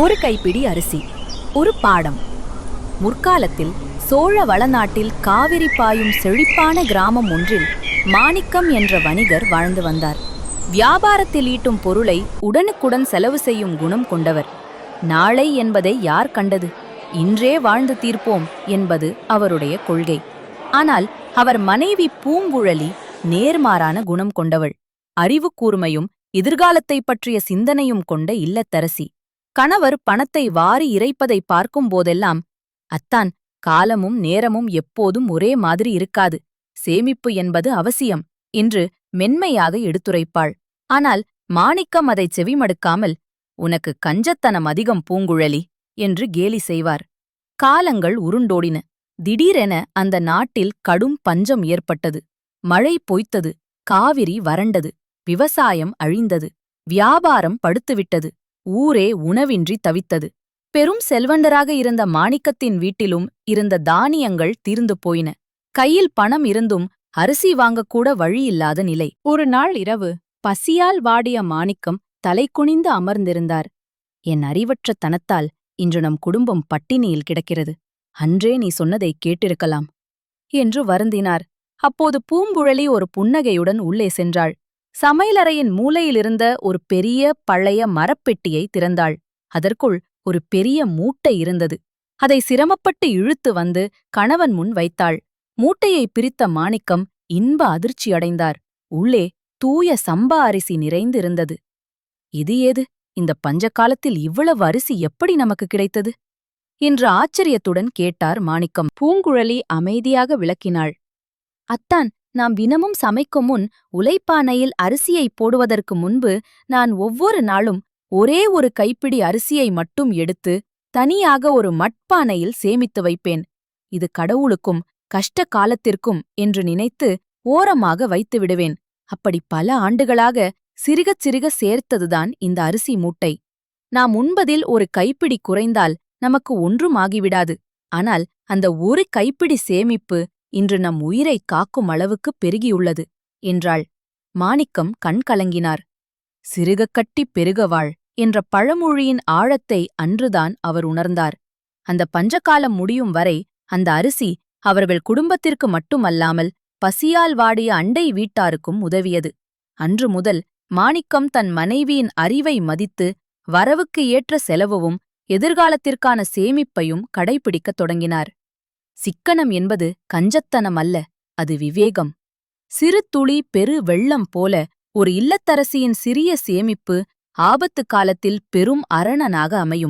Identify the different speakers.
Speaker 1: ஒரு கைப்பிடி அரிசி ஒரு பாடம். முற்காலத்தில் சோழ வளநாட்டில் காவிரி பாயும் செழிப்பான கிராமம் ஒன்றில் மாணிக்கம் என்ற வணிகர் வாழ்ந்து வந்தார். வியாபாரத்தில் ஈட்டும் பொருளை உடனுக்குடன் செலவு செய்யும் குணம் கொண்டவர். நாளை என்பதை யார் கண்டது? இன்றே வாழ்ந்து தீர்ப்போம் என்பது அவருடைய கொள்கை. ஆனால் அவர் மனைவி பூங்குழலி நேர்மாறான குணம் கொண்டவள். அறிவு கூர்மையும் எதிர்காலத்தைப் பற்றிய சிந்தனையும் கொண்ட இல்லத்தரசி. கணவர் பணத்தை வாரி இறைப்பதை பார்க்கும் போதெல்லாம் அத்தான் காலமும் நேரமும் எப்போதும் ஒரே மாதிரி இருக்காது சேமிப்பு என்பது அவசியம் என்று மென்மையாக எடுத்துரைப்பாள். ஆனால் மாணிக்கம் அதை செவிமடுக்காமல் உனக்கு கஞ்சத்தனம் அதிகம் பூங்குழலி என்று கேலி செய்வார். காலங்கள் உருண்டோடின. திடீரென அந்த நாட்டில் கடும் பஞ்சம் ஏற்பட்டது. மழை பொய்த்தது. காவிரி வறண்டது. விவசாயம் அழிந்தது. வியாபாரம் படுத்துவிட்டது. ஊரே உணவின்றி தவித்தது. பெரும் செல்வண்டராக இருந்த மாணிக்கத்தின் வீட்டிலும் இருந்த தானியங்கள் தீர்ந்து போயின. கையில் பணம் இருந்தும் அரிசி வாங்கக்கூட வழியில்லாத நிலை. ஒரு நாள் இரவு பசியால் வாடிய மாணிக்கம் தலை குனிந்து அமர்ந்திருந்தார். என் அறிவற்ற தனத்தால் இன்று நம் குடும்பம் பட்டினியில் கிடக்கிறது. அன்றே நீ சொன்னதை கேட்டிருக்கலாம் என்று வருந்தினார். அப்போது பூம்புழலி ஒரு புன்னகையுடன் உள்ளே சென்றாள். சமையலறையின் மூலையிலிருந்த ஒரு பெரிய பழைய மரப்பெட்டியை திறந்தாள். அதற்குள் ஒரு பெரிய மூட்டை இருந்தது. அதை சிரமப்பட்டு இழுத்து வந்து கணவன் முன் வைத்தாள். மூட்டையை பிரித்த மாணிக்கம் இன்ப அதிர்ச்சியடைந்தார் உள்ளே தூய சம்பா அரிசி நிறைந்திருந்தது. இது ஏது? இந்த பஞ்சகாலத்தில் இவ்வளவு அரிசி எப்படி நமக்கு கிடைத்தது என்று ஆச்சரியத்துடன் கேட்டார் மாணிக்கம். பூங்குழலி அமைதியாக விளக்கினாள். அத்தான் நாம் தினமும் சமைக்கும் முன் உலைப்பானையில் அரிசியை போடுவதற்கு முன்பு நான் ஒவ்வொரு நாளும் ஒரே ஒரு கைப்பிடி அரிசியை மட்டும் எடுத்து தனியாக ஒரு மட்பானையில் சேமித்து வைப்பேன். இது கடவுளுக்கும் கஷ்ட காலத்திற்கும் என்று நினைத்து ஓரமாக வைத்து விடுவேன். அப்படி பல ஆண்டுகளாக சிறுகச் சிறுக சேர்த்ததுதான் இந்த அரிசி மூட்டை. நாம் உண்பதில் ஒரு கைப்பிடி குறைந்தால் நமக்கு ஒன்றும் ஆகிவிடாது. ஆனால் அந்த ஒரு கைப்பிடி சேமிப்பு இன்று நம் உயிரைக் காக்கும் அளவுக்கு பெருகியுள்ளது என்றாள். மாணிக்கம் கண் கலங்கினார். சிறுகக் கட்டிப் பெருகவாள் என்ற பழமொழியின் ஆழத்தை அன்றுதான் அவர் உணர்ந்தார். அந்த பஞ்சகாலம் முடியும் வரை அந்த அரிசி அவர்கள் குடும்பத்திற்கு மட்டுமல்லாமல் பசியால் வாடிய அண்டை வீட்டாருக்கும் உதவியது. அன்று முதல் மாணிக்கம் தன் மனைவியின் அறிவை மதித்து வரவுக்கு ஏற்ற செலவும் எதிர்காலத்திற்கான சேமிப்பையும் கடைபிடிக்கத் தொடங்கினார். சிக்கனம் என்பது கஞ்சத்தனம் அல்ல அது விவேகம். சிறு துளி பெரு வெள்ளம் போல ஒரு இல்லத்தரசியின் சிறிய சேமிப்பு ஆபத்து காலத்தில் பெரும் அரணனாக அமையும்.